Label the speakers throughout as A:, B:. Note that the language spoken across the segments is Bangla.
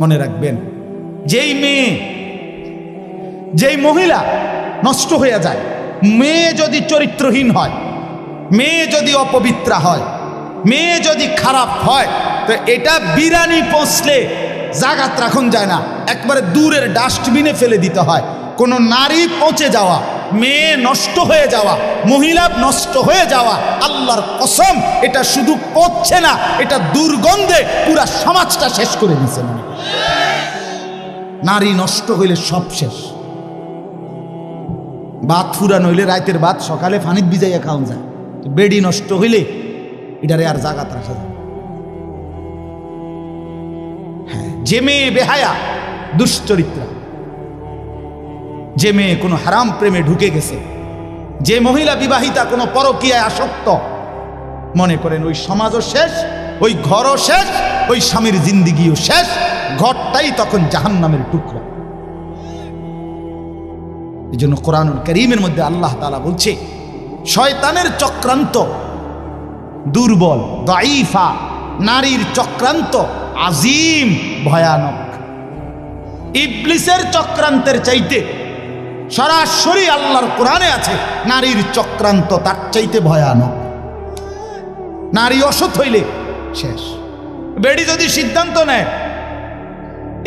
A: মনে রাখবেন। যেই মেয়ে, যেই মহিলা নষ্ট হয়ে যায়, মেয়ে যদি চরিত্রহীন হয়, মেয়ে যদি অপবিত্রা হয়, মেয়ে যদি খারাপ হয়, তো এটা বিরানি পৌঁছলে জাগাত রাখুন যায় না। একবারে দূরের ডাস্টবিনে ফেলে দিতে হয়। কোনো নারী পচে যাওয়া, মেয়ে নষ্ট হয়ে যাওয়া, মহিলা নষ্ট হয়ে যাওয়া, আল্লাহর কসম, এটা শুধু পচছে না, এটা দুর্গন্ধে পুরা সমাজটা শেষ করে দিছে মনে। নারী নষ্ট হইলে সব শেষ। ভাত ফুরানো হইলে রাতের ভাত সকালে ফানিত ভিজাইয়া খাওয়া যায়। বেডি নষ্ট হইলে এটারে আর জাগাত রাখা যায়। হ্যাঁ যে মেয়ে বেহায়া, দুশ্চরিত্রা। যে মেয়ে কোনো হারাম প্রেমে ঢুকে গেছে। যে মহিলা বিবাহিতা কোনো পরকীয়ায় আসক্ত, মনে করেন ওই সমাজও শেষ, ওই ঘরও শেষ, ওই স্বামীর জিন্দিগিও শেষ। ঘরটাই তখন জাহান্নামের টুকরা। এই জন্য কোরআনুল করিমের মধ্যে আল্লাহ তালা বলছে, শয়তানের চক্রান্ত দুর্বল দাইফা নারীর চক্রান্ত আজিম, ভয়ানক। ইবলিসের চক্রান্তের চাইতে সরাসরি আল্লাহর কোরআনে আছে, নারীর চক্রান্ত তার চাইতে ভয়ানক। নারী অসৎ হইলে শেষ। বেডি যদি সিদ্ধান্ত নেয়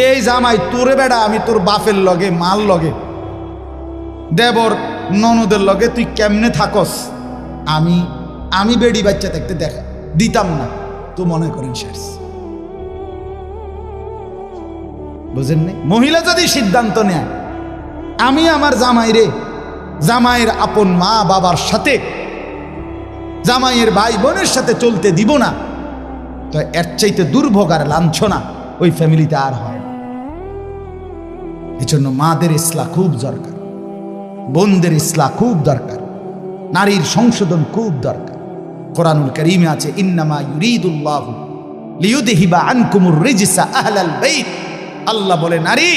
A: এই জামাই, তোরে বেড়া, আমি তোর বাপের লগে মাল লগে। দেবর, ননদের লগে তুই কেমনে থাকস? আমি আমি বেডি বাচ্চা থাকতে দেখা, দিতাম না। তো মনে করেন শেষ। বুঝেন নাই মহিলা যদি সিদ্ধান্ত নেয়, আমি আমার জামাইরে, জামাইয়ের আপন মা বাবার সাথে, জামাইয়ের ভাই বোনের সাথে চলতে দিব না, তো এর চাইতে দুর্ভোগ আর লাঞ্ছনা ওই ফ্যামিলিতে আর হয় না। এজন্য মাদের ইসলা খুব দরকার, বোনদের ইসলা খুব দরকার, নারীর সংশোধন খুব দরকার। কোরআনুল করিমে আছে, ইন্নামা ইউরিদুল্লাহ লিউদহিবা আনকুমুর রিজসা আহলাল বাইত আল্লাহ বলে, নারী,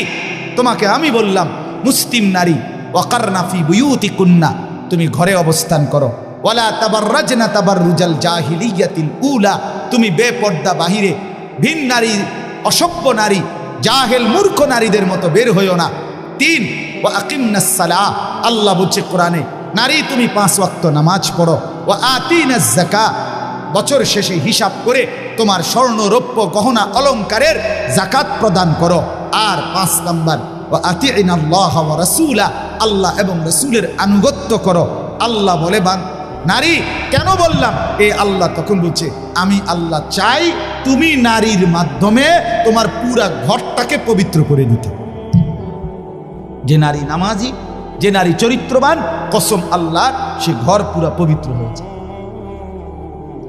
A: তোমাকে আমি বললাম, মুসলিম নারী ওয়াকারনাফি বুয়ুতি কুন্না তুমি ঘরে অবস্থান করো। ওয়ালা তাবাররাজনা তাবাররুজাল জাহিলিয়াতিল উলা, তুমি বেপর্দা বাহিরে। ভিন নারী, অসভ্য নারী জাহেল মূর্খ নারীদের মতো বের হইও না। তিন ও আকিমনাস সালাহ। আল্লাহ বলছে কোরআনে, নারী তুমি পাঁচ ওয়াক্ত নামাজ পড়ো। ও আতিনাজ জাকা বছর শেষে হিসাব করে তোমার স্বর্ণ রৌপ্য গহনা অলঙ্কারের জাকাত প্রদান করো। আর পাঁচ নম্বর ও আতিন আল্লাহ রসুলা আল্লাহ এবং রসুলের আনুগত্য করো। আল্লাহ বলে বান নারী, কেন বললাম? এ আল্লাহ তখন বলছে, আমি আল্লাহ চাই তুমি নারীর মাধ্যমে তোমার পুরা ঘরটাকে পবিত্র করে দিতে যে নারী নামাজি, যে নারী চরিত্রবান, কসম আল্লাহ, সে ঘর পুরা পবিত্র হয়েছে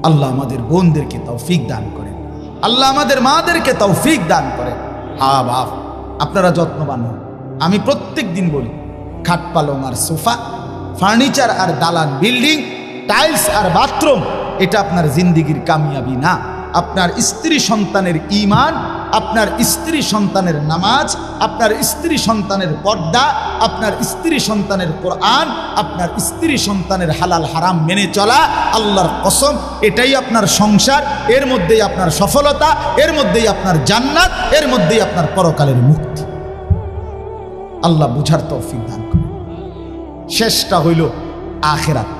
A: আল্লাহ আমাদের বোনদেরকে তৌফিক দান করেন। আল্লাহ আমাদের মাদেরকে তৌফিক দান করেন। হা, বাপ, আপনারা যত্নবান হন। আমি প্রত্যেক দিন বলি, খাট পালং আর সোফা, ফার্নিচার আর দালান বিল্ডিং টাইলস আর বাথরুম এটা আপনার জিন্দিগির কামিয়াবি না। আপনার স্ত্রী সন্তানের ইমান আপনার স্ত্রী সন্তানের নামাজ, আপনার স্ত্রী সন্তানের পর্দা, আপনার স্ত্রী সন্তানের কোরআন, আপনার স্ত্রী সন্তানের হালাল হারাম মেনে চলা, আল্লাহর কসম, এটাই আপনার সংসার, এর মধ্যেই আপনার সফলতা, এর মধ্যেই আপনার জান্নাত, এর মধ্যেই আপনার পরকালের মুক্তি। আল্লাহ বুঝার তৌফিক দান করে শেষটা হইল আখেরাত।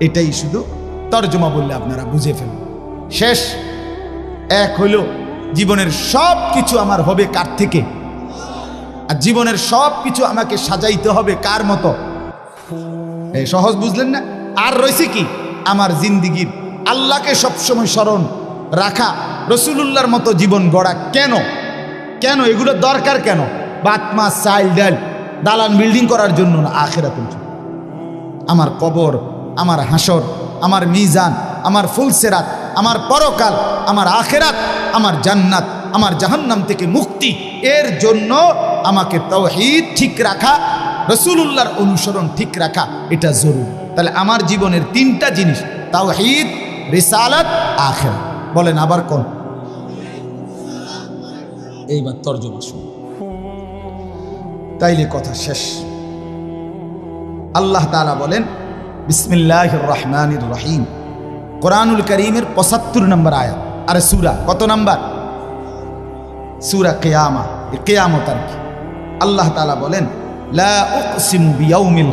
A: এটাই শুধু তর্জমা বললে আপনারা বুঝে ফেলুন। শেষ। এক হইল, জীবনের সব কিছু আমার হবে কার থেকে? আর জীবনের সব কিছু আমাকে সাজাইতে হবে কার মতো? এই সহজ বুঝলেন না? আর রয়েছে কি? আমার জিন্দিগির আল্লাহকে সবসময় স্মরণ রাখা, রসুলুল্লাহর মতো জীবন গড়া কেন? কেন? এগুলো দরকার কেন? বাত মাছ চাইল, ডাল, দালান বিল্ডিং করার জন্য না জন্য? আমার কবর আমার হাসর, আমার মিজান, আমার ফুলসেরাত আমার পরকাল, আমার আখেরাত, আমার জান্নাত, আমার জাহান্নাম থেকে মুক্তি। এর জন্য আমাকে তৌহিদ ঠিক রাখা, রসুলুল্লাহর অনুসরণ ঠিক রাখা, এটা জরুরি। তাহলে আমার জীবনের তিনটা জিনিস, তাওহিদ, রিসালাত, আখেরাত। বলেন আবার কোন? এইবার তর্জমা শুনুন। তাইলে কথা শেষ। আল্লাহ তালা বলেন বিসমিল্লাহ রহমান রহিম। কোরআনুল করিমের পঁচাত্তর নম্বর আয়াত। আরে সুরা, কত নম্বর? সুরা কেয়ামা কেয়ামত আর কি। আল্লাহ তালা বলেন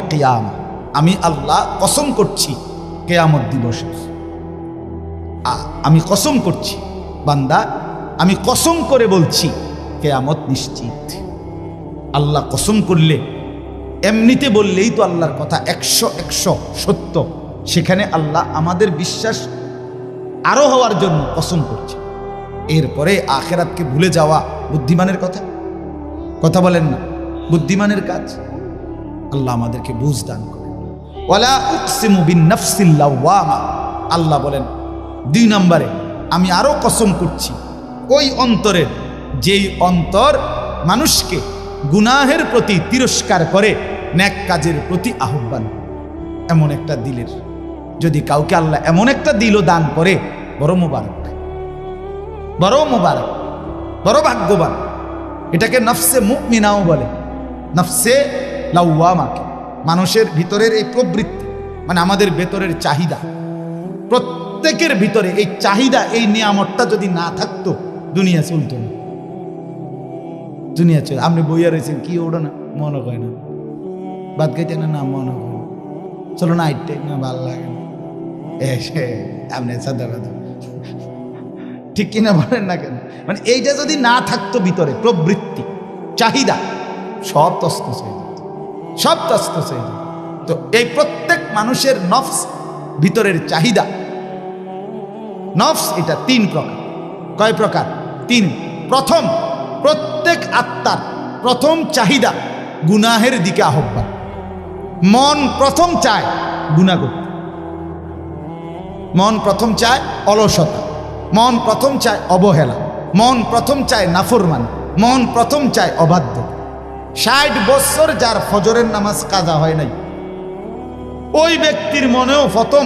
A: কিয়ামা। আমি আল্লাহ কসম করছি কেয়ামত দিবসের আ- আমি কসম করছি, বান্দা, আমি কসম করে বলছি, কেয়ামত নিশ্চিত। আল্লাহ কসম করলে এমনিতে বললেই তো আল্লাহর কথা, একশো একশো, সত্য। সেখানে আল্লাহ আমাদের বিশ্বাস আরও হওয়ার জন্য কসম করছে। এরপরে আখেরাতকে ভুলে যাওয়া বুদ্ধিমানের কথা? কথা বলেন না, বুদ্ধিমানের কাজ? আল্লাহ আমাদেরকে বুঝ দান করে। আল্লাহ বলেন, দুই নম্বরে, আমি আরও কসম করছি, ওই অন্তরের যেই অন্তর মানুষকে গুনাহের প্রতি তিরস্কার করে, ন্যাক কাজের প্রতি আহ্বান। এমন একটা দিলের। যদি কাউকে আল্লাহ এমন একটা দিলও দান করে, বড় মোবারক। বড় মোবারক। বড় ভাগ্যবান। এটাকে নফসে মুমিনাও বলে। নফসে লাউয়ামাকে মানুষের ভিতরের এই প্রবৃত্তি মানে আমাদের ভেতরের চাহিদা। প্রত্যেকের ভিতরে এই চাহিদা, এই নিয়ামতটা যদি না থাকতো, দুনিয়া চলতো না। দুনিয়া চল। আপনি বইয়া রয়েছেন কি ওড়ো না, মনে হয় না। বাদ খাইতে না না, মনে হয় না। চলো না আইটে না, ভালো লাগে না। এসে আপনি সাদা কথা ঠিক কিনা বলেন না কেন? মানে এইটা যদি না থাকতো ভিতরে, প্রবৃত্তি, চাহিদা, সব তস্তস হয়ে যেত। সব তস্তস হয়ে যেত। তো এই প্রত্যেক মানুষের নফস ভিতরের চাহিদা। নফস এটা তিন প্রকার। কয় প্রকার? তিন। প্রথম প্রত্যেক আত্মার প্রথম চাহিদা গুনাহের দিকে আহ্বান। মন প্রথম চায় গুণা করতে। মন প্রথম চায় অলসতা। মন প্রথম চায় অবহেলা। মন প্রথম চায় নাফরমান। মন প্রথম চায় অবাধ্য। ষাট বছর যার ফজরের নামাজ কাজা হয় নাই, ওই ব্যক্তির মনেও প্রথম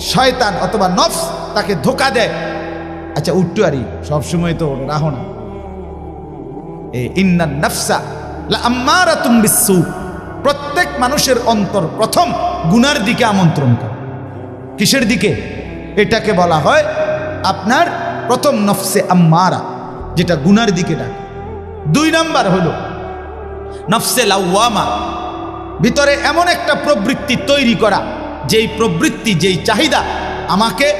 A: শয়তান অথবা নফস তাকে ধোকা দেয়। আচ্ছা উঠটু আরি, সবসময় তো রাহো না। প্রত্যেক মানুষের অন্তর প্রথম গুনার দিকে আমন্ত্রণ করে। কিসের দিকে? এটাকে বলা হয় আপনার প্রথম নফসে আম্মারা, যেটা গুনার দিকে ডাকে। দুই নাম্বার হলো নফসে লাউয়ামা ভিতরে এমন একটা প্রবৃত্তি তৈরি করা, যেই প্রবৃত্তি, যেই চাহিদা আমাকে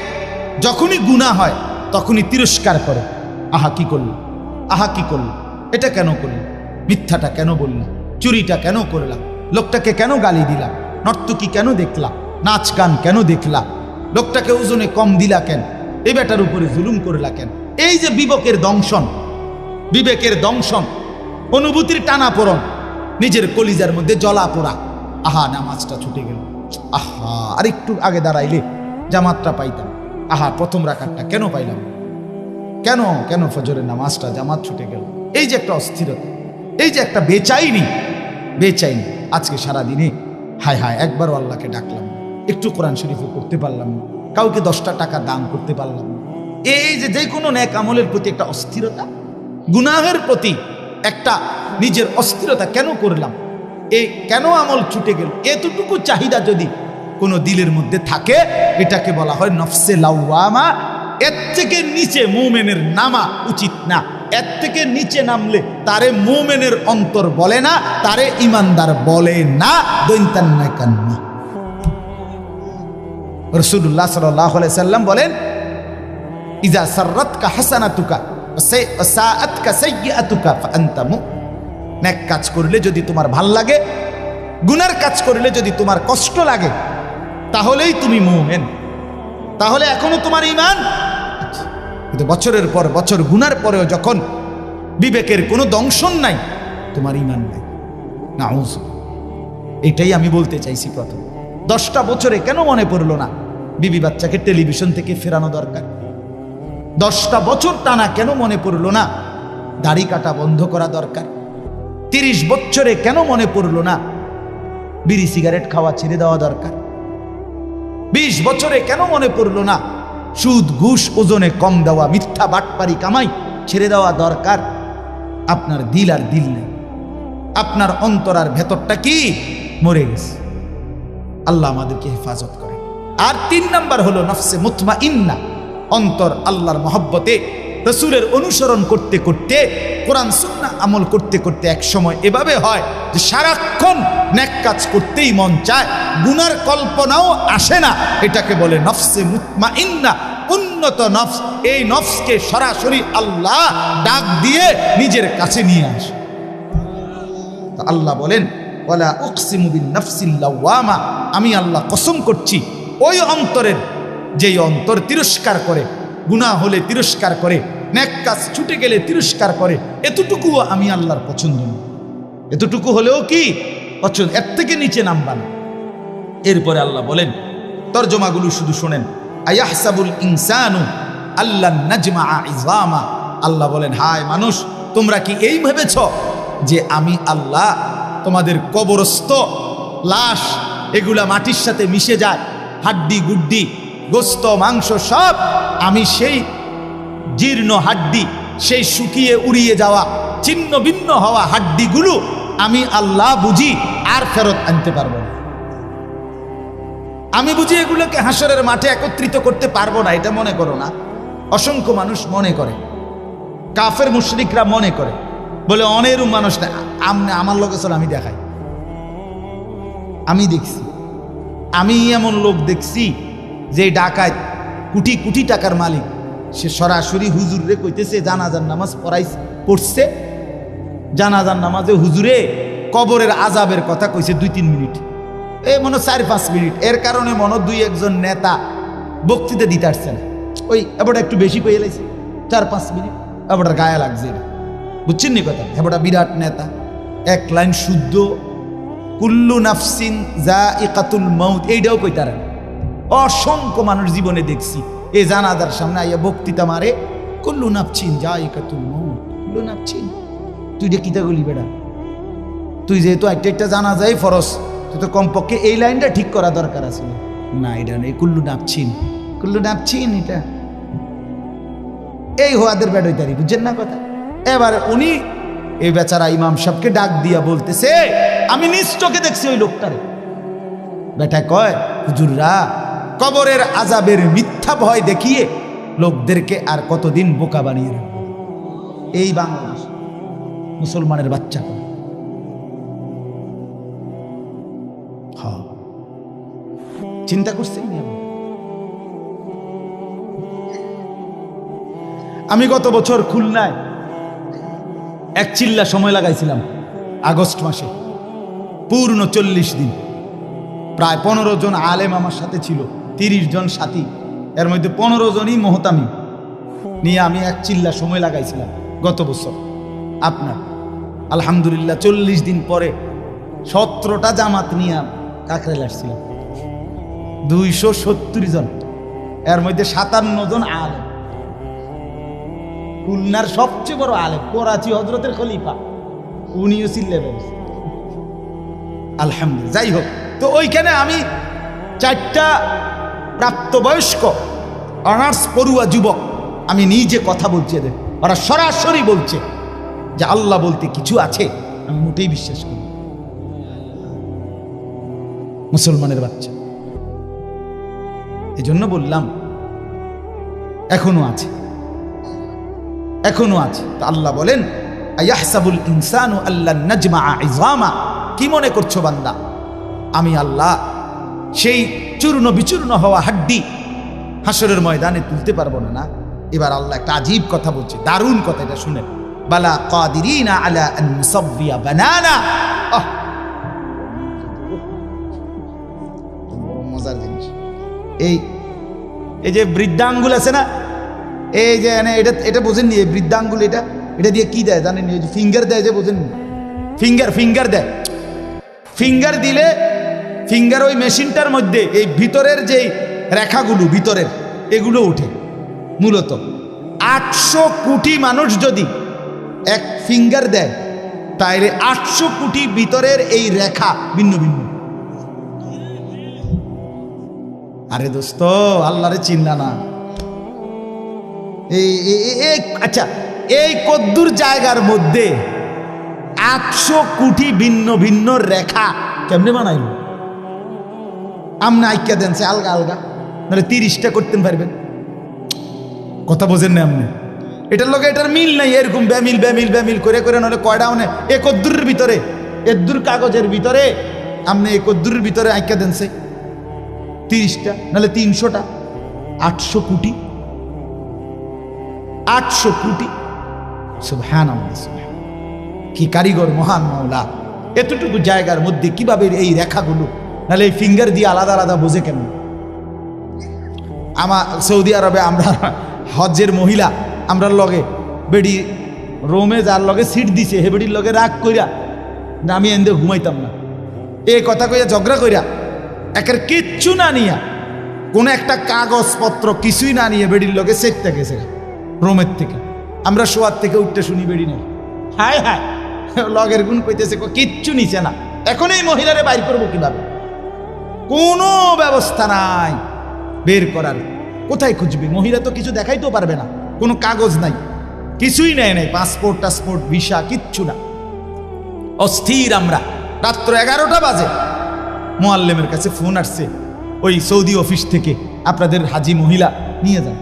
A: যখনই গুণা হয়, তখনই তিরস্কার করে। আহা, কি করল? আহা, কি করল? এটা কেন করল? মিথ্যাটা কেন বললাম চুরিটা কেন করলাম? লোকটাকে কেন গালি দিলাম নর্তকী কেন দেখলাম নাচ গান কেন দেখলাম লোকটাকে ওজনে কম দিলা কেন? এই বেটার উপরে জুলুম করলা কেন? এই যে বিবেকের দংশন বিবেকের দংশন, অনুভূতির টানা পড়ন নিজের কলিজার মধ্যে জলা পোড়া। আহা, নামাজটা ছুটে গেল। আহা, আর একটু আগে দাঁড়াইলে জামাতটা পাইতাম। আহা, প্রথম রাখারটা কেন পাইলাম? কেন কেন ফজরের নামাজটা জামাত ছুটে গেল? এই যে একটা অস্থিরতা, এই যে একটা বেচাইনি বেচাইনি। আজকে সারা দিনে হায় হায়, একবারও আল্লাহকে ডাকলাম একটু কোরআন শরীফও করতে পারলাম না। কাউকে দশটা টাকা দান করতে পারলাম না। এই যে যে কোনো ন্যাক আমলের প্রতি একটা অস্থিরতা, গুনাহের প্রতি একটা নিজের অস্থিরতা কেন করলাম? এই কেন আমল ছুটে গেল? এতটুকু চাহিদা যদি কোনো দিলের মধ্যে থাকে, এটাকে বলা হয় নফসে লাউয়ামা এর থেকে নিচে মোমেনের নামা উচিত না। এর থেকে নিচে নামলে তারে মোমেনের অন্তর বলে না, তারে ইমানদার বলে না দৈন্তান্না কান্না রসুল্লাহ সাল্লাম বলেন, ইজা সাররাতকা হাসানাতুকা সাআতকা সাইয়্যাতুকা ফাআনতা নেক কাজ করলে যদি তোমার ভালো লাগে, গুনার কাজ করলে যদি তোমার কষ্ট লাগে, তাহলেই তুমি মুমিন তাহলে এখনও তোমার ইমান। কিন্তু বছরের পর বছর, গুনার পরেও যখন বিবেকের কোনো দংশন নাই, তোমার ইমান নাই। না এটাই আমি বলতে চাইছি প্রথম। দশটা বছরে কেন মনে পড়ল না বিবি বাচ্চাকে টেলিভিশন থেকে ফেরানো দরকার? দশটা বছর টানা কেন মনে পড়ল না দাড়ি কাটা বন্ধ করা দরকার? তিরিশ বছরে কেন মনে পড়ল না বিড়ি সিগারেট খাওয়া ছেড়ে দেওয়া দরকার? বিশ বছরে কেন মনে পড়ল না সুদ, ঘুষ, ওজনে কম দেওয়া, মিথ্যা বাটপারি কামাই ছেড়ে দেওয়া দরকার। আপনার দিল আর দিল নেই। আপনার অন্তর আর ভেতরটা কি? মরে গেছে। আল্লাহ আমাদেরকে হেফাজত করে আর তিন নাম্বার হলো নফসে মুতমা ইন্না অন্তর আল্লাহর মহব্বতে রসুলের অনুসরণ করতে করতে, কোরআন সুন্না আমল করতে করতে এক সময় এভাবে হয় যে সারাক্ষণ ন্যাক কাজ করতেই মন চায়, গুনার কল্পনাও আসে না। এটাকে বলে নফসে মুতমা ইন্না উন্নত নফস। এই নফসকে সরাসরি আল্লাহ ডাক দিয়ে নিজের কাছে নিয়ে আসে। আল্লাহ বলেন, ওয়ালা উকসিমু বিন নাফসিল আমি আল্লাহ কসম করছি, ওই অন্তরের যেই অন্তর তিরস্কার করে, গুনাহ হলে তিরস্কার করে ন্যাক কাজ ছুটে গেলে তিরস্কার করে, এতটুকুও আমি আল্লাহর পছন্দ না এতটুকু হলেও কি? পছন্দ এর থেকে নিচে নামবা না। এরপরে আল্লাহ বলেন, তর্জমাগুলো শুধু শোনেন, আয়াহসাবুল ইনসানু আল্লাহ নাজমা ইজলামা আল্লাহ বলেন, হায় মানুষ, তোমরা কি এই ভেবেছ যে আমি আল্লাহ, তোমাদের কবরস্থ, লাশ, এগুলা মাটির সাথে মিশে যায়, হাড্ডি গুড্ডি, গোস্ত, মাংস সব আমি সেই জীর্ণ হাড্ডি, সেই শুকিয়ে উড়িয়ে যাওয়া, ছিন্ন ভিন্ন হওয়া হাড্ডিগুলো আমি আল্লাহ বুঝি, আর ফেরত আনতে পারব না। আমি বুঝি এগুলোকে হাসরের মাঠে একত্রিত করতে পারব না, এটা মনে করো না। অসংখ্য মানুষ মনে করে। কাফের মুশরিকরা মনে করে। বলে অনেরও মানুষ না আমার লোকে চল আমি দেখাই। আমি দেখছি। আমি এমন লোক দেখছি যে ডাকায় কোটি কোটি টাকার মালিক। সে সরাসরি হুজুরে কইতেছে, জানাজার নামাজ পড়াই পড়ছে। জানাজার নামাজে হুজুরে কবরের আজাবের কথা কইছে দুই তিন মিনিট। এ মনে চার পাঁচ মিনিট। এর কারণে মনে দুই একজন নেতা বক্তৃতা দিতে আসছে না। ওই এবার একটু বেশি পেয়ে লাইছে। চার পাঁচ মিনিট এবার গায়ে লাগছে এটা বুঝছেন নি কথা? এবার বিরাট নেতা। এক লাইন শুদ্ধ। কুল্লু নাফসিন যা ইকাতুল মৌত এইটাও কইতারে না অসংখ্য মানুষ জীবনে দেখছি। এই জানাদার সামনে আইয়া বক্তৃতা মারে, কুল্লু নাফছিন যা মৌত কুল্লু নাফছিন তুই যে কিতা গলি বেড়া? তুই যেহেতু একটা একটা জানা যায় ফরস তুই তো কমপক্ষে এই লাইনটা ঠিক করা দরকার আছে। না, এটা নেই, কুল্লু নাপছিন কুল্লু নাপছিন এটা? এই হোয়াদের ব্যাট হইতারি বুঝছেন না কথা? এবার উনি, এই বেচারা ইমাম সাহেবকে ডাক দিয়া বলতেছে, আমি নিজ চোখে দেখছি ওই লোকটারে। বেটা কয়, হুজুররা কবরের আজাবের মিথ্যা ভয় দেখিয়ে লোকদেরকে আর কতদিন বোকা বানিয়ে রাখবে? এই বাংলাদেশ, মুসলমানের বাচ্চা হ্যাঁ। চিন্তা করছেন আমি গত বছর খুলনায় এক চিল্লা সময় লাগাইছিলাম, আগস্ট মাসে। পূর্ণ চল্লিশ দিন। প্রায় পনেরো জন আলেম আমার সাথে ছিল। তিরিশ জন সাথী। এর মধ্যে পনেরো জনই মহতামি। নিয়ে আমি এক চিল্লা সময় লাগাইছিলাম গত বছর। আপনার, আলহামদুলিল্লাহ চল্লিশ দিন পরে সতেরোটা জামাত নিয়ে কাকরেল আসছিলাম। দুইশো সত্তর জন। এর মধ্যে সাতান্ন জন আলেম। খুলনার সবচেয়ে বড় আলেম, করাচি হজরতের খলিফা। উনিও চিল্লে আলহামদুলিল্লাহ, যাই হোক। তো ওইখানে আমি চারটা প্রাপ্তবয়স্ক, অনার্স পড়ুয়া যুবক, আমি নিজে কথা বলছি এদের। ওরা সরাসরি বলছে যে আল্লাহ বলতে কিছু আছে, আমি মোটেই বিশ্বাস করি মুসলমানের বাচ্চা। এই জন্য বললাম, এখনও আছে। এখনও আছে। তো আল্লাহ বলেন, আয়াহসাবুল ইনসানু আল্লাহ নাজমা ইজামা কি মনে করছ বান্দা? আমি আল্লাহ সেই চূর্ণ বিচূর্ণ হওয়া হাড্ডি হাসরের ময়দানে তুলতে পারব না না। এবার আল্লাহ একটা আজীব কথা বলছে, দারুণ কথা এটা শুনে। বালা কাদিরিনা আলা আন নুসাব্বিয়া বানানা। মজার জিনিস। এই এই যে বৃদ্ধাঙ্গুল আছে না, এই যে এনে এটা এটা বোঝেননি, এই বৃদ্ধাঙ্গুল এটা এটা দিয়ে কি দেয় জানেন ফিঙ্গার দেয় যে বোঝেননি? ফিঙ্গার ফিঙ্গার দেয়। ফিঙ্গার দিলে ফিঙ্গার ওই মেশিনটার মধ্যে এই ভিতরের যে রেখাগুলো, ভিতরের, এগুলো ওঠে, মূলত। আটশো কোটি মানুষ যদি এক ফিঙ্গার দেয়, তাইলে আটশো কোটি ভিতরের এই রেখা ভিন্ন ভিন্ন। আরে দোস্ত, আল্লাহরে চিন্তা না। এই আচ্ছা এই কদ্দুর জায়গার মধ্যে আটশো কোটি ভিন্ন ভিন্ন রেখা কেমনে বানাইল? আমনে আইকা দেন, সে আলগা আলগা। নাহলে তিরিশটা করতে পারবেন। কথা বোঝেন না আপনি। এটার লগে এটার মিল নাই, এরকম ব্যামিল ব্যামিল ব্যামিল করে করে নাহলে কয়টা মানে একদ্দুরের ভিতরে এদ্দুর কাগজের ভিতরে। আপনি একদ্দুরের ভিতরে আঁকা দেন সে। তিরিশটা, নাহলে তিনশোটা। আটশো কোটি। আটশো কোটি। সুবহান কি কারিগর মহান মাওলা। এতটুকু জায়গার মধ্যে কীভাবে এই রেখাগুলো নাহলে এই ফিঙ্গার দিয়ে আলাদা আলাদা বোঝে কেন আমার সৌদি আরবে আমরা হজ্জের মহিলা আমরা লগে বেডি রোমে যার লগে সিট দিছে, হে বেডির লগে রাগ কইরা, না আমি এন্দে ঘুমাইতাম না। এ কথা কইয়া ঝগড়া কইরা, একের কিচ্ছু না নিয়া, কোনো একটা কাগজপত্র কিছুই না নিয়ে বেডির লগে সেটতে গেছে রোমের থেকে। আমরা শোয়ার থেকে উঠতে শুনি বেডি না হায় হায়, লগের গুণ কইতেছে কিচ্ছু নিছে না। এখন এই মহিলারে বাইর করব কীভাবে? কোনো ব্যবস্থা নাই। বের করার। কোথায় খুঁজবে? মহিলা তো কিছু দেখাইতেও পারবে না। কোনো কাগজ নাই। কিছুই নেয় নাই। পাসপোর্ট, টাসপোর্ট, ভিসা, কিচ্ছু না। অস্থির আমরা। রাত্র এগারোটা বাজে। মোয়াল্লেমের কাছে ফোন আসছে। ওই সৌদি অফিস থেকে আপনাদের হাজি মহিলা নিয়ে যান।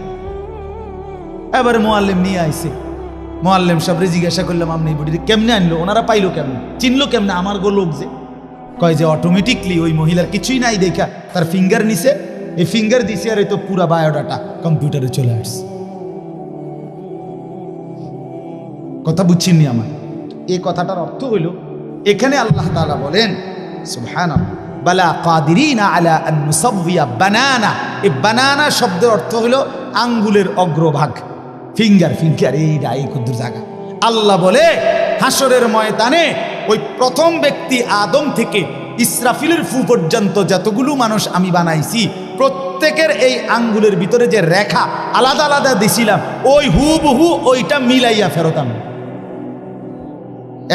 A: এবারে মোয়াল্লেম নিয়ে আইছে। মোয়াল্লেম সাবরে জিজ্ঞাসা করলাম আপনি বডিতে কেমনে আনলো? ওনারা পাইলো কেমন? চিনলো কেমনে? আমার গো লোক যে। কয় যে অটোমেটিকলি ওই মহিলার কিছুই নাই দেখা, তার ফিঙ্গার নিছে। এই ফিঙ্গার দিছে আর এই তো পুরা বায়োডাটা কম্পিউটারে চলে আসছে। কথা বুঝছেননি আমার এই কথাটার অর্থ হইল, এখানে আল্লাহ তাআলা বলেন, সুবহানাল্লাহ, বালা কাদিরিনা আলা আন নুসাব্বিয়া বানানা। এই বানানা শব্দের অর্থ হলো আঙ্গুলের অগ্রভাগ ফিঙ্গার ফিঙ্গার এই এই কুদ্দুর জায়গা। আল্লাহ বলে, হাসরের ময়দানে ওই প্রথম ব্যক্তি আদম থেকে ইসরাফিলের ফু পর্যন্ত যতগুলো মানুষ আমি বানাইছি, প্রত্যেকের এই আঙ্গুলের ভিতরে যে রেখা আলাদা আলাদা দিছিলাম, ওই হুবহু ওইটা মিলাইয়া ফেরত আমি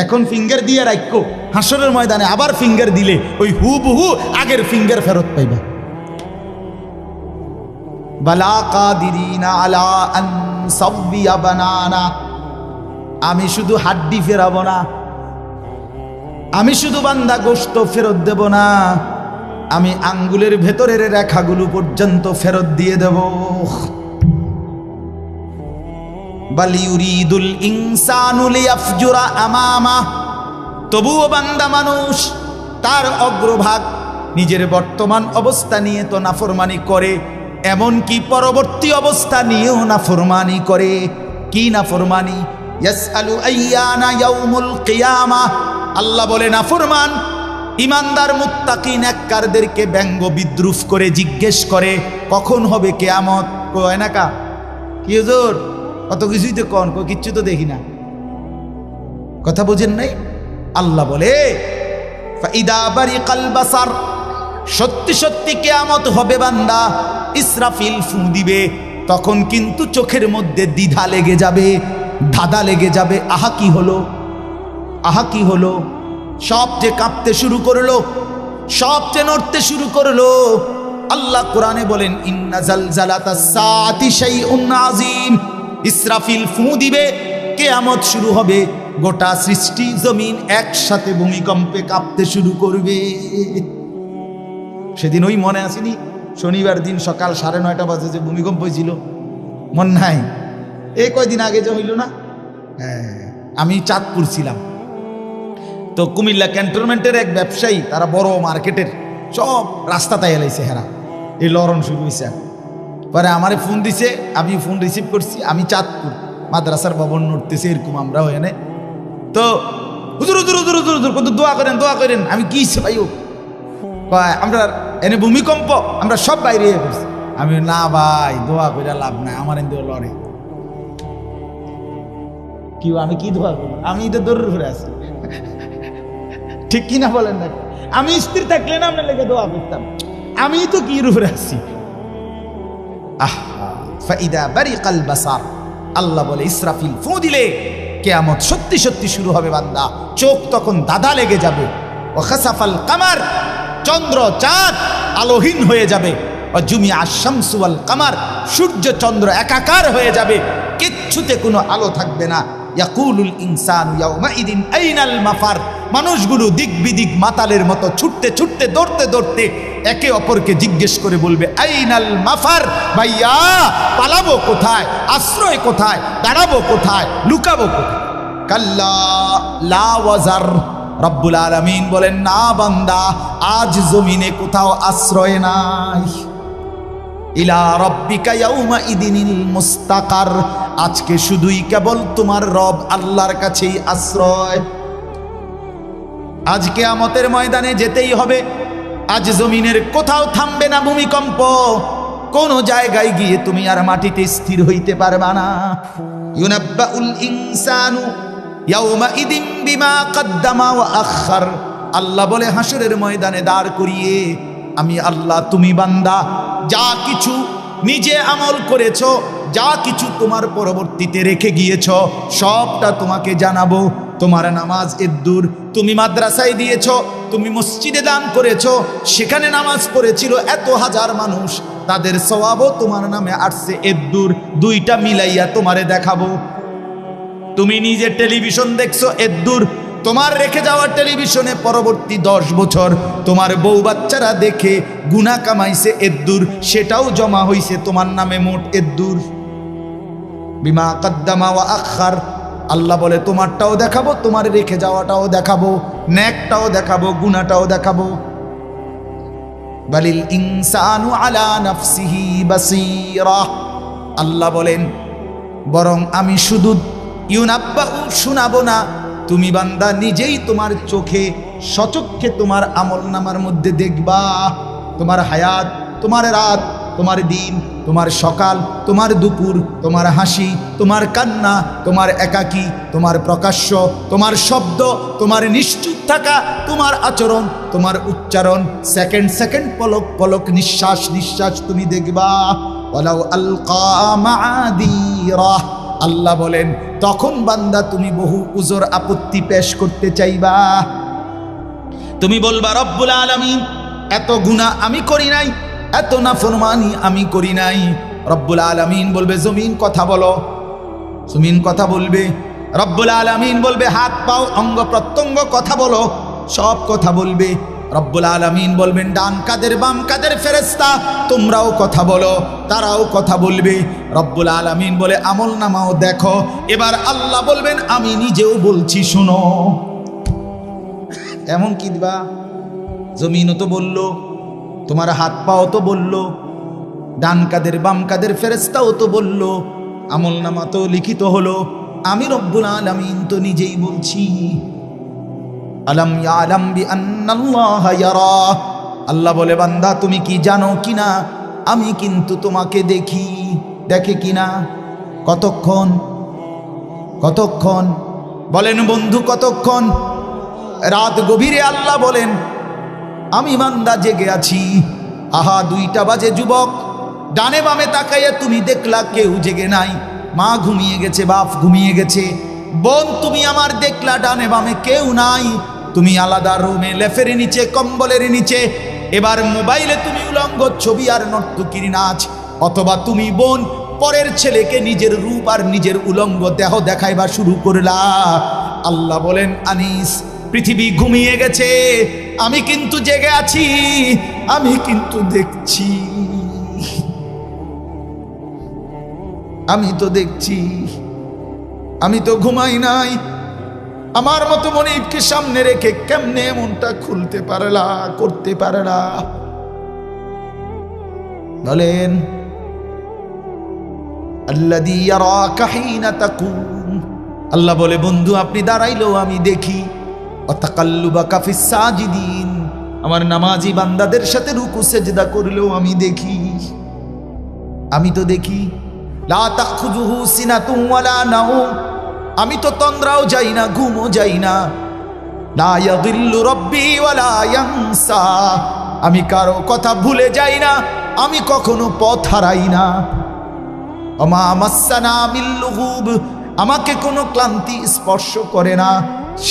A: এখন ফিঙ্গার দিয়ে রাখো হাসরের ময়দানে আবার ফিঙ্গার দিলে ওই হুবহু আগের ফিঙ্গার ফেরত পাইবা। আমি শুধু হাড্ডি ফেরাবো না। আমি শুধু বান্দা গোস্ত ফেরত দেব না, আমি আঙ্গুলের ভেতরের রেখাগুলো পর্যন্ত ফেরত দিয়ে দেব। বালিউরিদুল ইনসানুল ইয়াফজুরা আমামা। তবুও বান্দা মানুষ, তার অগ্রভাগ নিজের বর্তমান অবস্থা নিয়ে তো নাফরমানি করে, এমনকি পরবর্তী অবস্থা নিয়েও নাফরমানি করে। কি নাফরমানি? ইয়াসআলু আইয়ানা ইয়াউমুল কিয়ামা। আল্লাহ বলে নাফরমান ইমানদার মুত্তাকি নেককারদেরকে ব্যঙ্গ বিদ্রুপ করে জিজ্ঞেস করে, কখন হবে কেয়ামত? কয় না কা? কি হুজুর? কত কিছুই তো কন কিচ্ছু তো দেখি না। কথা বোঝেন নাই? আল্লাহ বলে সত্যি সত্যি কেয়ামত হবে বান্দা, ইসরাফিল ফু দিবে, তখন কিন্তু চোখের মধ্যে দ্বিধা লেগে যাবে, ধাঁধা লেগে যাবে, আহা কি হলো? আহা কি হলো? সব যে কাঁপতে শুরু করল, সব যে নড়তে শুরু করল, আল্লাহ কোরআনে বলেন, ইন্না জালজালাতা ইসরাফিল ফু দিবে, কেয়ামত শুরু হবে, গোটা সৃষ্টি জমিন একসাথে ভূমিকম্পে কাঁপতে শুরু করবে। সেদিন ওই মনে আসেনি, শনিবার দিন সকাল সাড়ে নয়টা বাজে যে ভূমিকম্প হয়েছিল? মন নাই। এই কয়দিন আগে যে হইল না? হ্যাঁ আমি চাঁদপুর ছিলাম। তো কুমিল্লা ক্যান্টনমেন্টের এক ব্যবসায়ী, তারা বড় মার্কেটের, সব রাস্তা তাই এলাইছে হেরা। এই লরণ শুরু হয়েছে পরে আমারে ফোন দিছে আমি ফোন রিসিভ করছি, আমি চাঁদপুর মাদ্রাসার ভবন নড়তেছে, এরকম আমরাও এনে তো হুজুর হুজুর হুজুর হুজুর হুজুর, কত দোয়া করেন দোয়া করেন, আমি কি ভাই ও? আমরা এনে ভূমিকম্প, আমরা সব বাইরে পড়ছি। আমি না ভাই, দোয়া করে লাভ নাই, আমার এনে লড়ে। কি আমি কি দোয়া করব? আমি তো দৌড় ঘুরে আছি। ঠিক কি না বলেন না আমি স্ত্রী থাকলে না আপনার লেগে দোয়া করতাম। আমি তো কি রূপে আছি? ফাইদা বারিকাল বাসার। আল্লাহ বলে, ইসরাফিল ফু দিলে কেয়ামত সত্যি সত্যি শুরু হবে বান্দা। চোখ তখন দাদা লেগে যাবে। ও খাসাফাল কামার, চন্দ্র চাঁদ আলোহীন হয়ে যাবে। ও জুমি আশামসুয়াল কামার, সূর্য চন্দ্র একাকার হয়ে যাবে। কিচ্ছুতে কোনো আলো থাকবে না। ইয়াকুলুল ইনসানু ইয়াউমাইদিন আইনাল মাফার। মানুষগুলো দিক বিদিক মাতালের মতো ছুটতে ছুটতে দৌড়তে দৌড়তে একে অপরকে জিজ্ঞেস করে বলবে, আইনাল মাফার, ভাইয়া, পালাবো কোথায়? আশ্রয় কোথায়? দাঁড়াবো কোথায়? লুকাবো কোথায়? কাল্লা লা ওয়াজার। রব্বুল আলামিন বলেন, না বান্দা, আজ জমিনে কোথাও আশ্রয় নাই। ইলা রব্বিকা ইয়াউমা ইদিনিল মুস্তাকার। আজকে শুধুই কেবল তোমার রব আল্লাহর কাছেই আশ্রয়। আজকে আমতের ময়দানে যেতেই হবে। আজ জমিনের কোথাও থামবে না ভূমিকম্প। কোন জায়গায় গিয়ে তুমি আর মাটিতে স্থির হইতে পারবা না। ইউনাব্বাউল ইনসানু ইয়াউমা ইদিন বিমা কদ্দামা ওয়া আখার আল্লাহ বলে হাসরের ময়দানে দাঁড় করিয়ে আমি আল্লাহ, তুমি বান্দা। যা কিছু নিজে আমল করেছ, যা কিছু তোমার পরবর্তীতে রেখে গিয়েছ, সবটা তোমাকে জানাব। তোমার নামাজ এদ্দুর তুমি মাদ্রাসায় দিয়েছ, তুমি মসজিদে দান করেছ, সেখানে নামাজ পড়েছিল এত হাজার মানুষ। তাদের সওয়াবও তোমার নামে আসছে এদ্দুর দুইটা মিলাইয়া তোমারে দেখাবো। তুমি নিজে টেলিভিশন দেখছ এদ্দুর তোমার রেখে যাওয়া টেলিভিশনে পরবর্তী দশ বছর তোমার বউ বাচ্চারা দেখে গুনা কামাইছে এদ্দুর, সেটাও জমা হইছে তোমার নামে মোট এদ্দুর। বিমা কদ্দামা ওয়া আখার আল্লাহ বলে, তোমারটাও দেখাবো, তোমার রেখে যাওয়াটাও দেখাবো, ন্যাকটাও দেখাবো গুনাটাও দেখাবো। বালিল ইনসানু আলা নাফসিহি বাসীরা। আল্লাহ বলেন, বরং আমি শুধু ইউনাব্বা শোনাবো না তুমি বান্দা, নিজেই তোমার চোখে সচক্ষে তোমার আমল নামার মধ্যে দেখবা। তোমার হায়াত, তোমার রাত, তোমার দিন, তোমার সকাল, তোমার দুপুর, তোমার হাসি, তোমার কান্না, তোমার একাকী, তোমার প্রকাশ্য, তোমার শব্দ, তোমার নিশ্চুপ থাকা, তোমার আচরণ, তোমার উচ্চারণ। সেকেন্ড সেকেন্ড পলক পলক, নিঃশ্বাস নিঃশ্বাস তুমি দেখবা। ওয়ালাউ আলকা মাআদিরা। আল্লাহ বলেন, তখন বান্দা তুমি বহু উজোর আপত্তি পেশ করতে চাইবা। তুমি বলবা, রব্বুল আলামিন, এত গুণা আমি করি নাই, এত নাফরমানি আমি করি নাই। রব্বুল আলামিন বলবে, জমিন কথা বলো। জমিন কথা বলবে। রব্বুল আলামিন বলবে, হাত পাও, অঙ্গ প্রত্যঙ্গ কথা বলো। সব কথা বলবে। রব্বুল আলামিন বলবেন, ডান কাদের বাম কাদের ফেরেস্তা তোমরাও কথা বলো, তারাও কথা বলবে। রব্বুল আলামিন বলে, আমল নামাও দেখো। এবার আল্লাহ বলবেন, আমি নিজেও বলছি, শোনো। এমন কি দিবা? জমিনও তো বলল, তোমার হাত পাও তো বলল, ডান কাদের বাম কাদের ফেরেস্তাও তো বলল, আমল নামা তো লিখিত হলো। আমি রব্বুল আলামিন তো নিজেই বলছি। আলম ইয়ালাম বি ইয়ারা। আল্লাহ বলে, বান্দা, তুমি কি জানো কিনা? আমি কিন্তু তোমাকে দেখি। দেখে কিনা? কতক্ষণ? কতক্ষণ? বলেন বন্ধু, কতক্ষণ? রাত গভীরে আল্লাহ বলেন, আমি বান্দা জেগে আছি। আহা, দুইটা বাজে যুবক। ডানে বামে তাকাইয়া তুমি দেখলা কেউ জেগে নাই। মা ঘুমিয়ে গেছে, বাপ ঘুমিয়ে গেছে। বোন, তুমি আমার দেখলা ডানে বামে কেউ নাই। তুমি আলাদা রুমে লেফের নিচে, কম্বলের নিচে, এবার মোবাইলে তুমি উলঙ্গ ছবি আর নর্তকির নাচ, অথবা তুমি বোন, পরের ছেলেকে নিজের রূপ আর নিজের উলঙ্গ দেহ দেখাইবা শুরু করলা। আল্লাহ বলেন, আনিস, পৃথিবী ঘুমিয়ে গেছে, আমি কিন্তু জেগে আছি, আমি কিন্তু দেখছি। আমি তো দেখছি, আমি তো ঘুমাই নাই আমার মতো মনিবকে সামনে রেখে কেমনে মনটা খুলতে পারলা, করতে পারলা? বলেন আল্লাহ বলে, বন্ধু, আপনি দাঁড়াইলেও আমি দেখি। সাজিদিন। আমার নামাজি বান্দাদের সাথে রুকু, সেজদা করলেও আমি দেখি। আমি তো দেখি, লা তাখুযুহু সিনাতুন ওয়ালা নাউম। আমি তো তন্দ্রাও যাই না, ঘুমও যাই না। আমি কারও কথা ভুলে যাই না, আমি কখনো পথ হারাই না। আমাকে কোনো ক্লান্তি স্পর্শ করে না।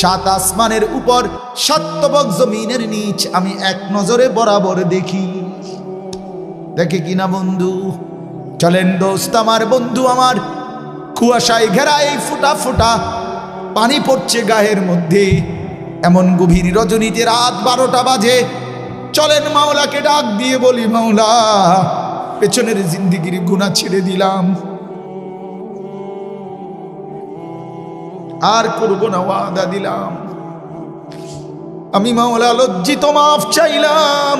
A: সাত আসমানের উপর সাতবক জমিনের নিচ আমি এক নজরে বরাবর দেখি। দেখে কিনা বন্ধু? চলেন দোস্ত, আমার বন্ধু আমার কুয়াশায় ঘেরা এই ফুটা ফুটা পানি পড়ছে গায়ের মধ্যে। এমন গভীর রজনীতে রাত বারোটা বাজে। চলেন মাওলাকে ডাক দিয়ে বলি, মাওলা, পেছনের জিন্দিগির গুণা ছেড়ে দিলাম। আর করব না ওয়াদা দিলাম। আমি মাওলা, লজ্জিত মাফ চাইলাম।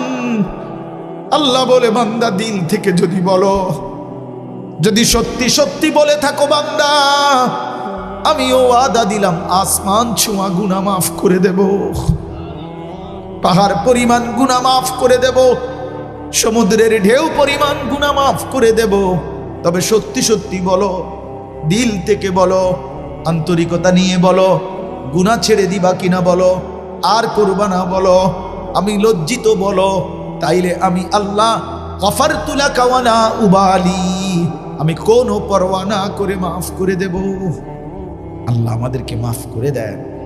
A: আল্লাহ বলে, বান্দা, দিল থেকে যদি বলো যদি সত্যি সত্যি বলে থাকো বান্দা, আমিও আদা দিলাম, আসমান ছোঁয়া গুনা মাফ করে দেব। পাহাড় পরিমাণ গুনা মাফ করে দেব। সমুদ্রের ঢেউ পরিমাণ গুনা মাফ করে দেব। তবে সত্যি সত্যি বলো, দিল থেকে বলো, আন্তরিকতা নিয়ে বলো গুনা ছেড়ে দিবা কিনা বলো, আর করবা না বলো, আমি লজ্জিত বলো, তাইলে আমি আল্লাহ কফার তুলা কাওয়ানা উবালি। আমি কোনো পরোয়া না করে মাফ করে দেব। আল্লাহ আমাদেরকে মাফ করে দেন।